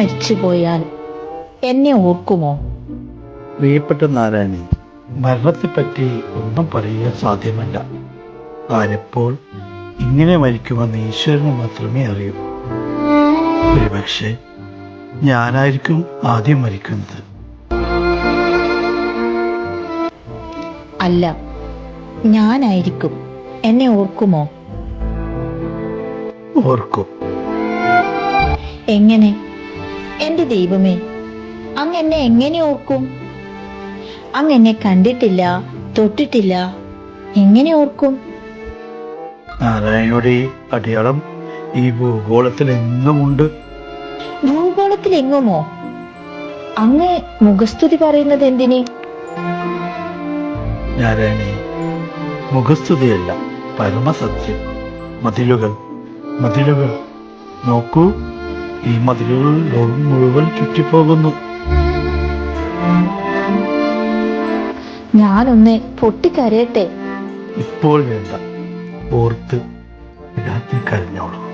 മരിച്ചു പോയാൽ എന്നെ ഓർക്കുമോ? പ്രിയപ്പെട്ട നാരായണി മരണത്തെപ്പറ്റി ഒന്നും പറയാൻ സാധ്യമല്ല. ആരെപ്പോൾ ഇങ്ങനെ മരിക്കുമെന്ന് ഈശ്വരന് മാത്രമേ അറിയൂ. ഒരുപക്ഷെ ഞാനായിരിക്കും ആദ്യം മരിക്കുന്നത്. അല്ല ഞാനായിരിക്കും. എന്നെ ഓർക്കുമോ? ഓർക്കും. എങ്ങനെ? എന്റെ ദൈവമേ അങ്ങ് എന്നെ എങ്ങനെ ഓർക്കും? അങ്ങ് എന്നെ കണ്ടിട്ടില്ല തൊട്ടിട്ടില്ല എങ്ങനെ ഓർക്കും? നാരായണയുടെ ഈ അടയാളം ഈ ഭൂഗോളത്തിൽ എങ്ങുമുണ്ട് ഭൂഗോളത്തിൽ എങ്ങുമോ അങ്ങ് മുഖസ്തുതി പറയുന്നത് എന്തിന്? നാരായണി മുഖസ്തുതിയല്ല പരമസത്യം. മതിലുകൾ മതിലുകൾ നോക്കൂ. ഈ മതിലുകൾ ലോകം മുഴുവൻ ചുറ്റിപ്പോകുന്നു. ഞാനൊന്ന് പൊട്ടിക്കരയട്ടെ. ഇപ്പോൾ വേണ്ട. ഓർത്ത് രാത്രി കരഞ്ഞോളൂ.